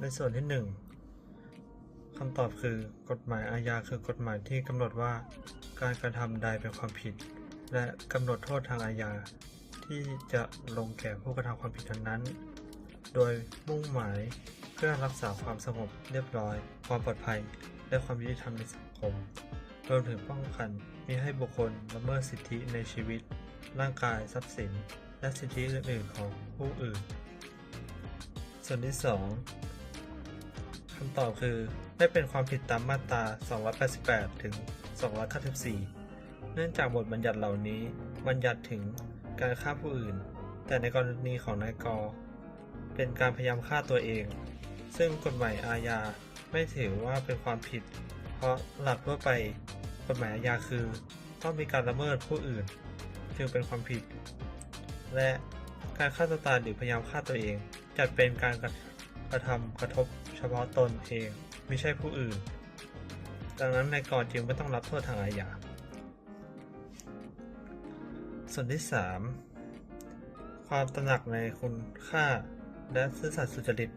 ในส่วนที่1คำตอบคือกฎหมายอาญาคือกฎหมายที่กำหนดว่า การกระทำใดเป็นความผิด และกำหนดโทษทางอาญาที่จะลงแก่ผู้กระทำความผิดนั้น โดยมุ่งหมายเพื่อรักษาความสงบเรียบร้อย ความปลอดภัย และความยุติธรรมในสังคมรวมถึงป้องกันมิให้บุคคลละเมิดสิทธิในชีวิต ร่างกายทรัพย์สิน และสิทธิอื่นๆของผู้อื่น ส่วนที่ 2 คำตอบคือไม่เป็นความผิดตามมาตรา 288 ถึง 294 เนื่องจากบทบัญญัติเหล่านี้ บัญญัติถึงการฆ่าผู้อื่น แต่ในกรณีของนายกอเป็นการพยายามฆ่าตัวเอง ซึ่งกฎหมายอาญาไม่ถือว่าเป็นความผิด เพราะหลักทั่วไปกฎหมายอาญาคือ ต้องมีการละเมิดผู้อื่น จึงเป็นความผิด และการฆ่าตัวตายหรือพยายามฆ่าตัวเองจัดเป็นการกระ กระทำกระทบเฉพาะตนเองไม่ใช่ผู้อื่น ดังนั้นนายกรจึงไม่ต้องรับโทษทางอาญา ส่วนที่ 3 ความตระหนักในคุณค่าและซื่อสัตย์สุจริต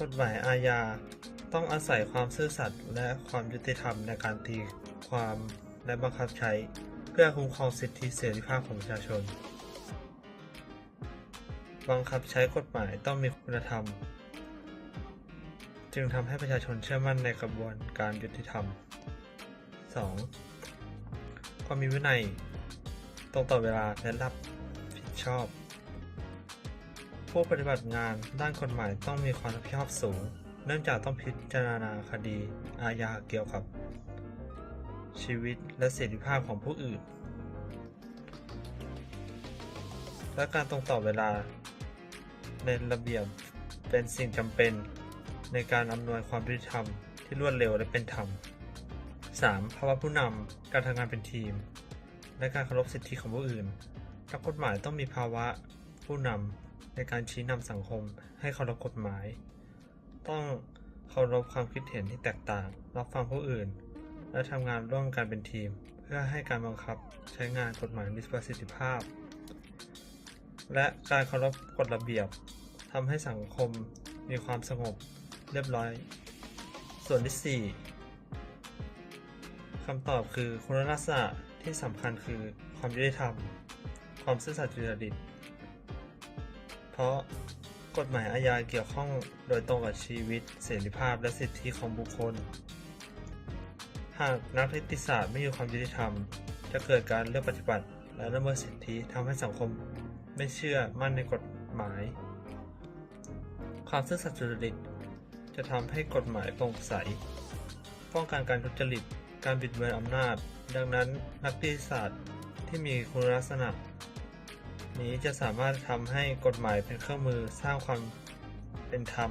กฎหมายอาญาต้องอาศัยความซื่อสัตย์และความยุติธรรมในการตีความและบังคับใช้ เพื่อคุ้มครองสิทธิเสรีภาพของประชาชน บังคับใช้กฎหมายต้องมีคุณธรรม จึงทำให้ประชาชนเชื่อมั่นในกระบวนการยุติธรรม 2. ความมีวินัย ตรงต่อเวลาและรับผิดชอบ ผู้ปฏิบัติงานด้านกฎหมายต้องมีความรับผิดชอบสูง เนื่องจากต้องพิจารณาคดีอาญาเกี่ยวกับ ชีวิตและเสรีภาพของผู้อื่น และการตรงต่อเวลา ในระเบียบเป็นสิ่งจำเป็น ในการอำนวยความยุติธรรมที่รวดเร็วและเป็นธรรม 3. ภาวะผู้นำ การทำงานเป็นทีม และการเคารพสิทธิของผู้อื่น นักกฎหมายต้องมีภาวะผู้นำในการชี้นำสังคมให้เคารพกฎหมาย ต้องเคารพความคิดเห็นที่แตกต่าง รับฟังผู้อื่น และทำงานร่วมกันเป็นทีม เพื่อให้การบังคับใช้งานกฎหมายมีประสิทธิภาพ และการเคารพกฎระเบียบทำให้สังคมมีความสงบเรียบร้อย ส่วนที่ 4คำตอบคือคุณลักษณะที่สำคัญคือความยุติธรรม ความซื่อสัตย์จริต เพราะกฎหมายอาญาเกี่ยวข้องโดยตรงกับชีวิต เสรีภาพและสิทธิของบุคคล หากนักนิติศาสตร์ไม่มีความยุติธรรม จะเกิดการเลือกปฏิบัติ และละเมิดสิทธิทำให้สังคมไม่เชื่อมั่นในกฎหมาย ความซื่อสัตย์สุจริตจะทำให้กฎหมายโปร่งใส ป้องกันการทุจริต การบิดเบือนอำนาจ ดังนั้นนักนิติศาสตร์ที่มีคุณลักษณะ นี้จะสามารถทำให้กฎหมายเป็นเครื่องมือสร้างความเป็นธรรม